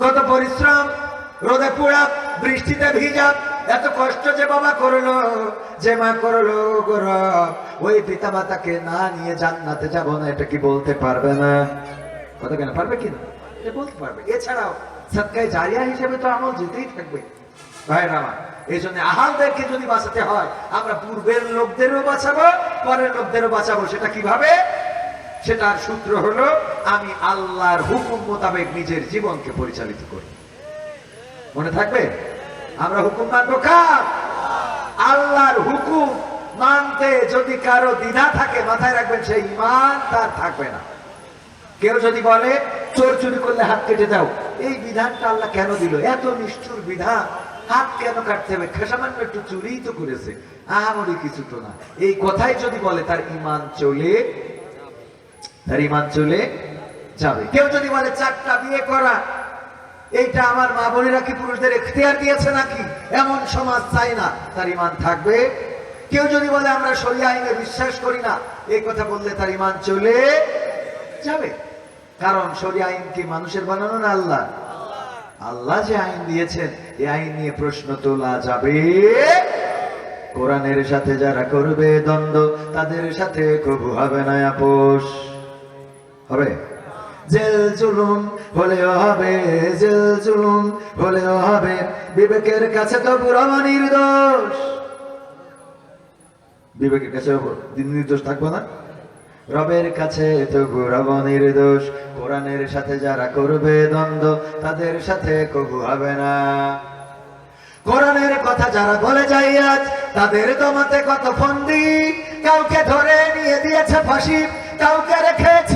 কত পরিশ্রম, রোদে পোড়া, বৃষ্টিতে ভিজা, এত কষ্ট যে বাবা করল, যে মা করল গৌরব ওই পিতা মাতাকে না নিয়ে জান্নাতে যাব না, এটা কি বলতে পারবে না? কথা কেন, পারবে কি না? বলতে পারবে। এছাড়াও সৎকায় জারিয়া হিসেবে তো আমল যেতেই থাকবে। ভাইয়ের আমার এই জন্য আহালদেরকে যদি বাঁচাতে হয়, আমরা পূর্বের লোকদেরও বাঁচাবো, পরের লোকদেরও বাঁচাবো, সেটা কীভাবে? সেটার সূত্র হলো, আমি আল্লাহর হুকুম মোতাবেক নিজের জীবনকে পরিচালিত করি। মনে থাকবে? আমরা হুকুম মানবো কার? আল্লাহর হুকুম মানতে যদি কারও দ্বিধা থাকে, মাথায় রাখবেন সেই ইমান তার থাকবে না। কেউ যদি বলে, চোর চুরি করলে হাত কেটে দাও, এই বিধানটা আল্লাহ কেন দিল? এত নিষ্ঠুর বিধান। হাত কেন কাটতে হবে? সামান্য একটু চুরিই তো করেছে। আহামরি কিছু তো না। এই কথাই যদি বলে, তার ইমান চলে যাবে। কেউ যদি বলে, চারটা বিয়ে করা, এইটা আমার মা বোনেরা কি পুরুষদের এখতিয়ার দিয়েছে নাকি? এমন সমাজ চাই না। তার ইমান থাকবে। কেউ যদি বলে, আমরা সরিয়া আইনে বিশ্বাস করি না, এই কথা বললে তার ইমান চলে যাবে। কারণ সরিয়া আইন কি মানুষের বানানো না আল্লাহ? আল্লাহ যে আইন দিয়েছেন এই আইন নিয়ে প্রশ্ন তোলা যাবে। কোরআনের সাথে যারা করবে দ্বন্দ্ব, তাদের সাথে কবু হবে না আপোষ হবে? জেল জুলুম হলেও হবে, জেল জুলুম হলেও হবে। বিবেকের কাছে তো পুরো নির্দোষ। বিবেকের কাছে নির্দোষ থাকব না। রবের কাছে তো রব নির্দোষ। কোরআনের সাথে যারা করবে দ্বন্দ্ব, তাদের সাথে কবু হবে না। কোরআনের কথা যারা বলে যাই আজ, তাদের দমাতে কত ফন্দি। কাউকে ধরে নিয়ে দিয়েছে ফাঁসি, কাউকে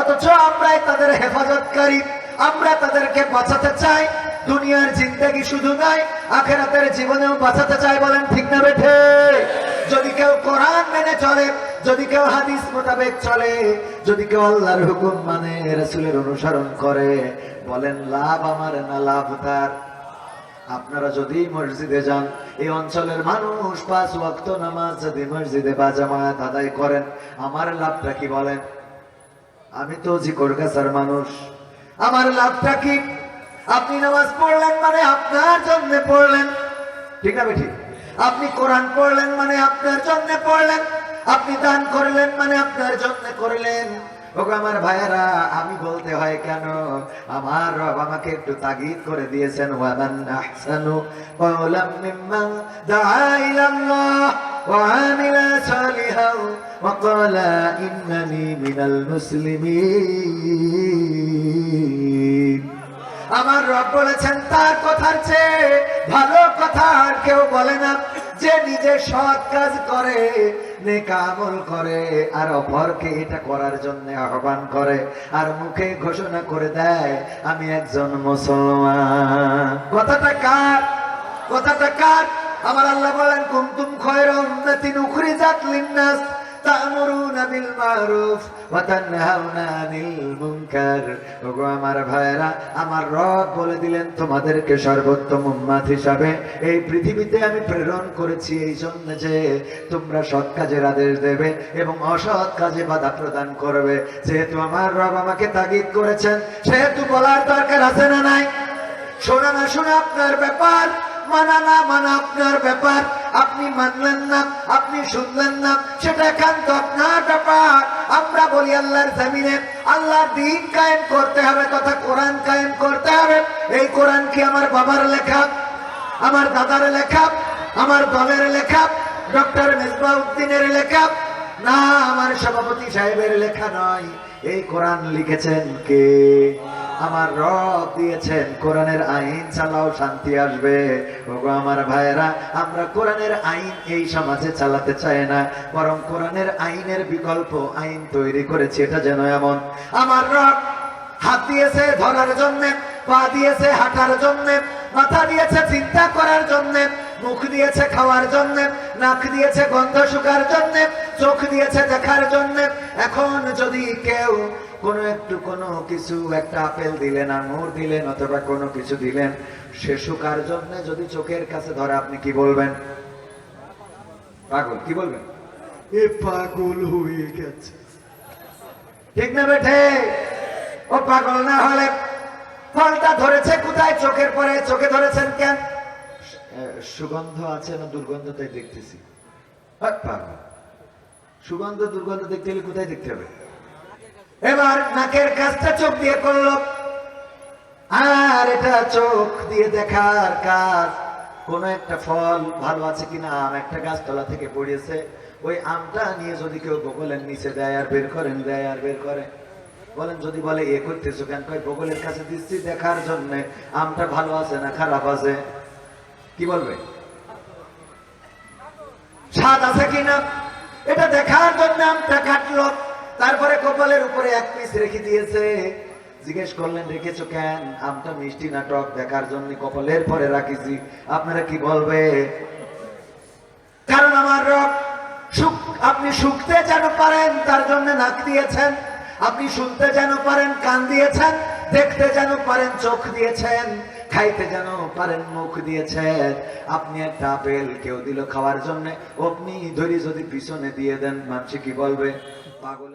অথচ আমরাই তাদের হেফাজতকারী, আমরা তাদেরকে বাঁচাতে চাই। দুনিয়ার জিন্দগি শুধু নয় আখেরাতের জীবনেও বাঁচাতে চাই বলেন ঠিক না বেঠে? যদি কেউ কোরআন মেনে চলে, যদি কেউ হাদিস মোতাবেক চলে, যদি কেউ আল্লাহর হুকুম মানে রাসূলের অনুসরণ করে, বলেন লাভ আমার না লাভ তার? আপনারা যদি মসজিদে যান, এই অঞ্চলের মানুষ পাঁচ ওয়াক্ত নামাজ যদি মসজিদে বা জামায়াত আদায় করেন, আমার লাভটা কি বলেন? আমি তো জিকর কাছার মানুষ। আমার লাভটা কি? আপনি নামাজ পড়লেন মানে আপনার জন্য পড়লেন। ঠিক না ঠিক আপনি কোরআন পড়লেন মানে আপনার জন্য পড়লেন। আপনি দান করলেন মানে আপনার জন্য করলেন। ওগো আমার ভাইয়েরা, আমি বলতে হয় কেন? আমার রব আমাকে একটু তাগিদ করে দিয়েছেন। ওয়ামান আহসানু কওলাম মিম্মান ওয়া আমিলা ক্বালা ইন্নানি মিনাল মুসলিমিন আমার রব বলেছেন, তার কথার চেয়ে ভালো কথা আর কেউ বলে না। যে নিজে সৎ কাজ করে, নেক আমল করে, আর অপরকে এটা করার জন্য আহ্বান করে, আর মুখে ঘোষণা করে দেয়, আমি একজন মুসলমান। কথাটা কার? কথাটা কার? আমার আল্লাহ বলেন কুমতুম খয়রা উম্মাতিন উখরিজাত লিন-নাস। তা'মুরুনা বিল মা'রুফ ওয়া তানহাউনা ওগো আমার ভাইরা আমার রব বলে দিলেন তোমাদেরকে সর্বোত্তম উম্মাত হিসাবে। এই পৃথিবীতে আমি প্রেরণ করেছি এই জন্য যে তোমরা সৎ কাজের আদেশ দেবে এবং অসৎ কাজে বাধা প্রদান করবে। যেহেতু আমার রব আমাকে তাগিদ করেছেন, সেহেতু বলার দরকার আছে না নাই? শোনা না, শোনা আপনার ব্যাপার, মানা না মানা আপনার ব্যাপার। আপনি মানলেন না, আপনি শুনলেন না, সেটা একান্ত আপনার ব্যাপার। আমরা বলি আল্লাহর জামিনে আল্লাহ দিন কায়েম করতে হবে, তথা কোরআন কায়েম করতে হবে। এই কোরআন কি আমার বাবার লেখা, আমার দাদার লেখা, আমার দলের লেখা, ডক্টর মেজবা উদ্দিনের লেখা? না, আমার সভাপতি সাহেবের লেখা নয়। এই কোরআন লিখেছেন কে? আমার রব দিয়েছেন, কোরআনের আইন চালাও, শান্তি আসবে। ওগো আমার ভাইয়েরা, আমরা কোরআনের আইন এই সমাজে চালাতে চাই না, বরং কোরআনের আইনের বিকল্প আইন তৈরি করেছি, এটা যেন এমন। আমার রব হাত দিয়েছে ধরার জন্য, পা দিয়েছে হাঁটার জন্য, মাথা দিয়েছে চিন্তা করার জন্য, মুখ দিয়েছে খাওয়ার জন্য, নাক দিয়েছে গন্ধ শুকার জন্য চোখ দিয়েছে দেখার জন্য। এখন যদি কেউ কোনো একটু কোনো কিছু একটা আপেল দিলেন আঙুর দিলেন অথবা কোনো কিছু দিলেন সে শুকার জন্য যদি চোখের কাছে ধরে আপনি কি বলবেন? পাগল কি বলবেন? এ পাগল হয়ে গেছে। ঠিক না বেঠে? ও পাগল না হলে ফলটা ধরেছে কোথায়? চোখের পরে চোখে ধরেছেন কেন? সুগন্ধ আছে না দুর্গন্ধ তাই দেখতেছি। পাগল। সুগন্ধ দুর্গন্ধ দেখতে হলে কোথায় দেখতে হবে? এবার নাকের কাজটা চোখ দিয়ে করল। আর এটা চোখ দিয়ে দেখার কাজ। কোন একটা ফল ভালো আছে কিনা? আম একটা গাছতলা থেকে পড়িয়েছে ওই আমটা নিয়ে যদি কেউ বগলের নিচে দেয় আর বের করেন, দেয় আর বের করে বলেন, যদি বলে, এ করতেছো কেন? কয়, বগলের কাছে দিচ্ছি দেখার জন্য। আমটা ভালো আছে না খারাপ আছে? কি বলবে? স্বাদ আছে কিনা? এটা দেখার জন্য আমটা কাটলো। তারপরে কপালের উপরে এক পিস রেখে দিয়েছে। জিজ্ঞেস করলেন, রেখেছো কেন? আমটা মিষ্টি না টক? দেখার জন্য কপালের পরে রাখিছি। আপনারা কি বলবে? কারণ আমার রব সুখ, আপনি শুকতে যেন পারেন, তার জন্য নাক দিয়েছেন। আপনি শুনতে যেন পারেন, কান দিয়েছেন, দেখতে যেন পারেন, চোখ দিয়েছেন। খাইতে যেন পারেন মুখ দিয়েছে। আপনি একটা আপেল কেউ দিল খাওয়ার জন্য। আপনি ধরি যদি পিছনে দিয়ে দেন, মানুষ কি বলবে? পাগল